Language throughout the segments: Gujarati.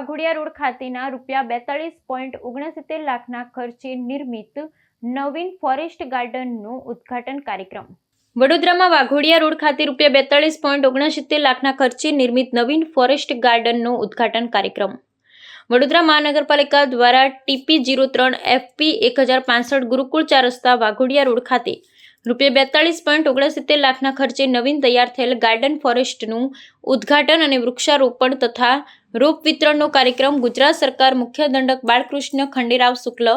વાઘોડિયા રોડ ખાતેના રૂપિયા બેતાળીસ પોઈન્ટ ઓગણસિત્તેર લાખના ખર્ચે નિર્મિત નવીન ફોરેસ્ટ ગાર્ડનનું ઉદ્ઘાટન કાર્યક્રમ. વડોદરામાં વાઘોડિયા રોડ ખાતે રૂપિયા બેતાળીસ પોઈન્ટ ઓગણસિત્તેર લાખના ખર્ચે નિર્મિત નવીન ફોરેસ્ટ ગાર્ડનનો ઉદ્ઘાટન કાર્યક્રમ. વડોદરા મહાનગરપાલિકા દ્વારા ટીપી જીરો ત્રણ એફપી એક હજાર પાસઠ ગુરુકુળ ચાર રસ્તા વાઘોડિયા રોડ ખાતે રૂપિયા બેતાળીસ પોઈન્ટ ઓગણસિત્તેર લાખના ખર્ચે નવીન તૈયાર થયેલ ગાર્ડન ફોરેસ્ટનું ઉદ્ઘાટન અને વૃક્ષારોપણ તથા રોપ વિતરણનો કાર્યક્રમ ગુજરાત સરકાર મુખ્ય દંડક બાળકૃષ્ણ ખંડેરાવ શુક્લ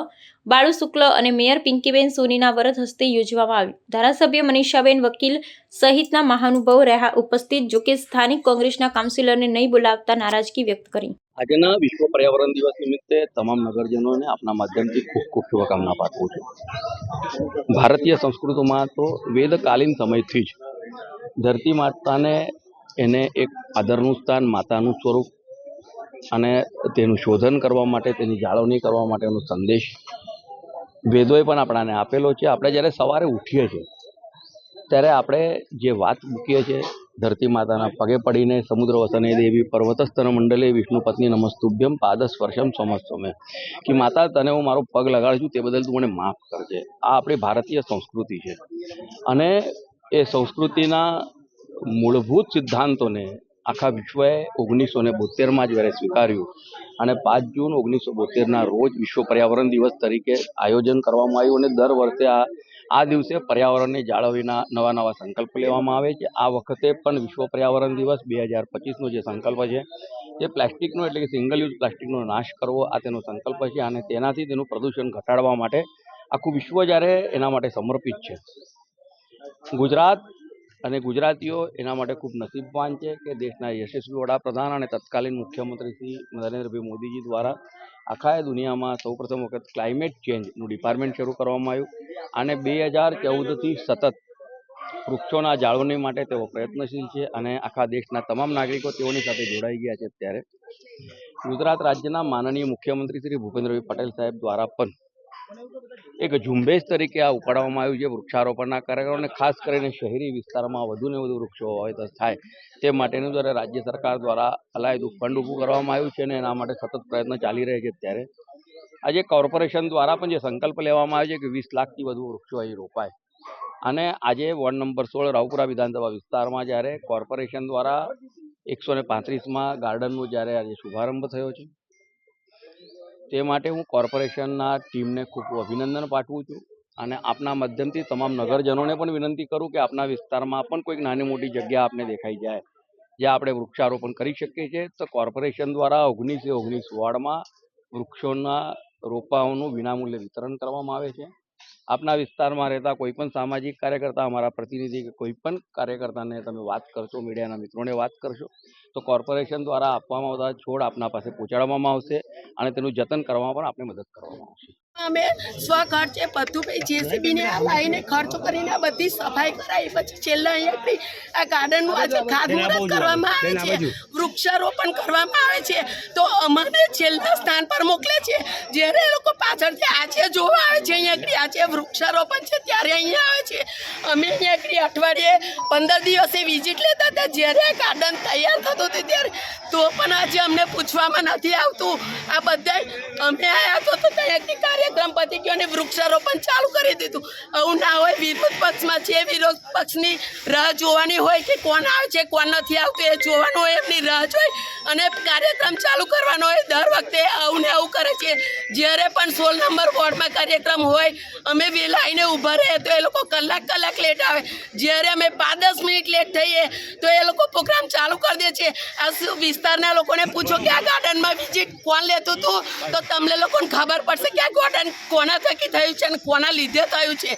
બાળુ શુક્લ અને મેયર પિંકીબેન સોનીના વરદ હસ્તે યોજવામાં આવ્યું. ધારાસભ્ય મનીષાબેન વકીલ સહિતના મહાનુભાવ રહ્યા ઉપસ્થિત જોકે સ્થાનિક કોંગ્રેસના કાઉન્સિલરને નહીં બોલાવતા નારાજગી વ્યક્ત કરી. આજના વિશ્વ પર્યાવરણ દિવસ નિમિત્તે તમામ નગરજનોને આપના માધ્યમથી ખૂબ ખૂબ શુભકામના પાઠવું છું. ભારતીય સંસ્કૃતિમાં તો વેદકાલીન સમયથી જ ધરતી માતાને એને એક આદરનું સ્થાન, માતાનું સ્વરૂપ અને તેનું શોધન કરવા માટે, તેની જાળવણી કરવા માટેનો સંદેશ વેદોએ પણ આપણાને આપેલો છે. આપણે જ્યારે સવારે ઉઠીએ છીએ, ત્યારે આપણે જે વાત મૂકીએ છીએ, ધરતી માતાના પગે પડીને સમુદ્ર વસને દેવી પર્વતસ્તન મંડલે, વિષ્ણુ પત્ની નમસ્તુભ્યમ પાદ સમસ્તમે. કે માતા, તને હું મારો પગ લગાડું છું, તે બદલ તું મને માફ કરજે. આ આપણી ભારતીય સંસ્કૃતિ છે. અને એ સંસ્કૃતિના મૂળભૂત સિદ્ધાંતોને આખા વિશ્વએ ઓગણીસો ને બોતેરમાં જ્યારે સ્વીકાર્યું. અને પાંચ જૂન ઓગણીસો બોતેરના રોજ વિશ્વ પર્યાવરણ દિવસ તરીકે આયોજન કરવામાં આવ્યું અને દર વર્ષે આ આ દિવસે પર્યાવરણને જાળવણીના નવા નવા સંકલ્પ લેવામાં આવે છે. આ વખતે પણ વિશ્વ પર્યાવરણ દિવસ બે હજાર પચીસનો જે સંકલ્પ છે, એ પ્લાસ્ટિકનો એટલે કે સિંગલ યુઝ પ્લાસ્ટિકનો નાશ કરવો આ તેનો સંકલ્પ છે અને તેનાથી તેનું પ્રદૂષણ ઘટાડવા માટે આખું વિશ્વ જ્યારે એના માટે સમર્પિત છે. ગુજરાત અને ગુજરાતીઓ એના માટે ખૂબ નસીબવાન છે કે દેશના યશસ્વી વડાપ્રધાન અને તત્કાલીન મુખ્યમંત્રી શ્રી નરેન્દ્રભાઈ મોદીજી દ્વારા આખા દુનિયામાં સૌપ્રથમ વખત ક્લાઇમેટ ચેન્જનું ડિપાર્ટમેન્ટ શરૂ કરવામાં આવ્યું અને બે હજાર ચૌદથી સતત વૃક્ષોના જાળવણી માટે તેઓ પ્રયત્નશીલ છે અને આખા દેશના તમામ નાગરિકો તેઓની સાથે જોડાઈ ગયા છે ત્યારે ગુજરાત રાજ્યના માનનીય મુખ્યમંત્રી શ્રી ભૂપેન્દ્રભાઈ પટેલ સાહેબ દ્વારા પણ એક ઝુંબેશ તરીકે આ ઉપાડવામાં આવ્યું છે વૃક્ષારોપણના કાર્યક્રમ અને ખાસ કરીને શહેરી વિસ્તારમાં વધુને વધુ વૃક્ષો વાવેતર થાય તે માટેનું જ્યારે રાજ્ય સરકાર દ્વારા અલાયદું ફંડ ઊભું કરવામાં આવ્યું છે અને એના માટે સતત પ્રયત્ન ચાલી રહ્યા છે ત્યારે આજે કોર્પોરેશન દ્વારા પણ જે સંકલ્પ લેવામાં આવ્યો છે કે વીસ લાખથી વધુ વૃક્ષો અહીં રોપાય. અને આજે વોર્ડ નંબર સોળ રાવપુરા વિધાનસભા વિસ્તારમાં જ્યારે કોર્પોરેશન દ્વારા એકસો ને પાંત્રીસમાં ગાર્ડનનો જ્યારે આજે શુભારંભ થયો છે. તે માટે હું કોર્પોરેશનના ટીમને ખૂબ અભિનંદન પાઠવું છું અને આપના માધ્યમથી તમામ નગરજનોને પણ વિનંતી કરું કે આપના વિસ્તારમાં પણ કોઈક નાની મોટી જગ્યા આપને દેખાઈ જાય. જે આપણે વૃક્ષારોપણ કરી શકીએ છીએ. તો કોર્પોરેશન દ્વારા ઓગણીસે ઓગણીસ વોર્ડમાં વૃક્ષોના રોપાઓનું વિનામૂલ્યે વિતરણ કરવામાં આવે છે. આપના વિસ્તારમાં રહેતા કોઈ પણ સામાજિક કાર્યકર્તા અમારા પ્રતિનિધિ કે કોઈ પણ કાર્યકર્તાને તમે વાત કરશો મીડિયાના મિત્રોને વાત કરશો તો કોર્પોરેશન દ્વારા આપવામાં આવતા છોડ આપના પાસે પહોંચાડવામાં આવશે અને તેનું જતન કરવામાં પણ આપણે મદદ કરવામાં આવશે. અમે સ્વખર્ચે બધું જેસીબીને આ લાવીને ખર્ચ કરીને આ બધી સફાઈ કરાવી પછી છેલ્લા અહીંયાથી આ ગાર્ડનનું આજે ખાતમુહૂર્ત કરવામાં આવે છે. વૃક્ષારોપણ કરવામાં આવે છે. તો અમને છેલ્લા સ્થાન પર મોકલે છે. જ્યારે એ લોકો પાછળથી આજે જોવા આવે છે અહીંયા આગળ આજે વૃક્ષારોપણ છે ત્યારે અહીંયા આવે છે. અમે અહીંયા એકડી અઠવાડિયે પંદર દિવસે વિઝિટ લેતા હતા. જ્યારે આ ગાર્ડન તૈયાર થતું હતું ત્યારે તો પણ આજે અમને પૂછવામાં નથી આવતું. આ બધા અમે આવ્યા તો ત્યાં કાર્યક્રમ પતી ગયો અને વૃક્ષારોપણ ચાલુ કરી દીધું. આવું ના હોય વિરોધ પક્ષમાં છે. વિરોધ પક્ષની રાહ જોવાની હોય કે કોણ આવે છે, કોણ નથી આવતું, એ જોવાનું હોય, એમની રાહ જોઈ અને કાર્યક્રમ ચાલુ કરવાનો હોય. દર વખતે આવું ને આવું કરે છે. જ્યારે પણ સોળ નંબર વોર્ડમાં કાર્યક્રમ હોય, અમે વહેલા આવીને ઊભા રહીએ તો એ લોકો કલાક કલાક લેટ આવે. જ્યારે અમે પાંચ દસ મિનિટ લેટ થઈએ તો એ લોકો પ્રોગ્રામ ચાલુ કરી દે છે. આ વિસ્તારના લોકોને પૂછો કે આ ગાર્ડનમાં વિઝિટ કોણ લેતું હતું? તો તમને લોકોને ખબર પડશે કે આ ગાર્ડન કોના થકી થયું છે અને કોના લીધે થયું છે.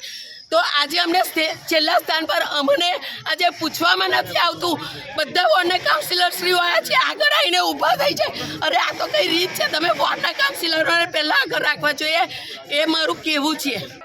તો આજે અમને છેલ્લા સ્થાન પર અમને આજે પૂછવામાં નથી આવતું. બધા વોર્ડના કાઉન્સિલરશ્રીઓ આવ્યા છે, આગળ આવીને ઊભા થઈ છે. અરે આ તો કઈ રીત છે? તમે વોર્ડના કાઉન્સિલરોને પહેલાં આગળ રાખવા જોઈએ. એ મારું કહેવું છે.